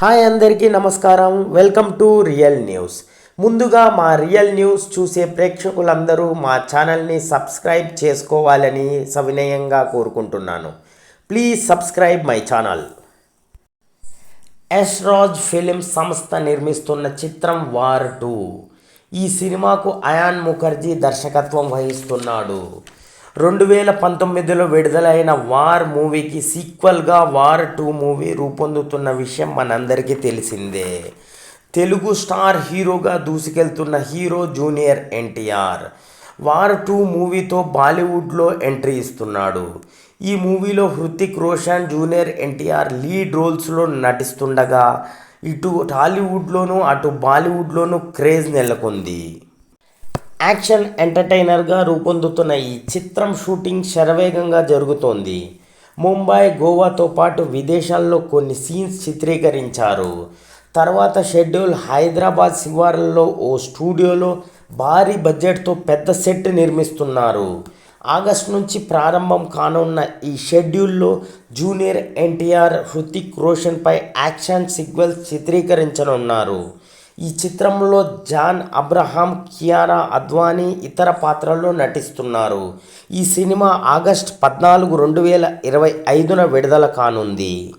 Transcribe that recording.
Hi అందరికీ నమస్కారం. Welcome to real news. ముందుగా మా రియల్ న్యూస్ చూసే ప్రేక్షకులందరూ మా ఛానల్ని సబ్స్క్రైబ్ చేసుకోవాలని సవినయంగా కోరుకుంటున్నాను. Please subscribe my channel. Yash Raj film సంస్థ నిర్మిస్తున్న చిత్రం వార్ టూ. ఈ సినిమాకు అయాన్ ముఖర్జీ దర్శకత్వం వహిస్తున్నాడు. రెండు వేల పంతొమ్మిదిలో విడుదలైన వార్ మూవీకి సీక్వల్గా వార్ టూ మూవీ రూపొందుతున్న విషయం మనందరికీ తెలిసిందే. తెలుగు స్టార్ హీరోగా దూసుకెళ్తున్న hero junior NTR war two మూవీతో బాలీవుడ్లో ఎంట్రీ ఇస్తున్నాడు. ఈ మూవీలో హృతిక్ రోషన్ జూనియర్ ఎన్టీఆర్ లీడ్ రోల్స్లో నటిస్తుండగా ఇటు టాలీవుడ్లోనూ అటు బాలీవుడ్లోనూ క్రేజ్ నెలకొంది. యాక్షన్ ఎంటర్టైనర్గా రూపొందుతున్న ఈ చిత్రం షూటింగ్ శరవేగంగా జరుగుతోంది. ముంబై గోవాతో పాటు విదేశాల్లో కొన్ని సీన్స్ చిత్రీకరించారు. తర్వాత షెడ్యూల్ హైదరాబాద్ శివార్లలో ఓ స్టూడియోలో భారీ బడ్జెట్తో పెద్ద సెట్ నిర్మిస్తున్నారు. ఆగస్ట్ నుంచి ప్రారంభం కానున్న ఈ షెడ్యూల్లో జూనియర్ ఎన్టీఆర్ హృతిక్ రోషన్పై యాక్షన్ సీక్వెల్స్ చిత్రీకరించనున్నారు. ఈ చిత్రంలో జాన్ అబ్రహాం కియారా అద్వానీ ఇతర పాత్రల్లో నటిస్తున్నారు. ఈ సినిమా ఆగస్ట్ పద్నాలుగు రెండు వేల ఇరవై ఐదున విడుదల కానుంది.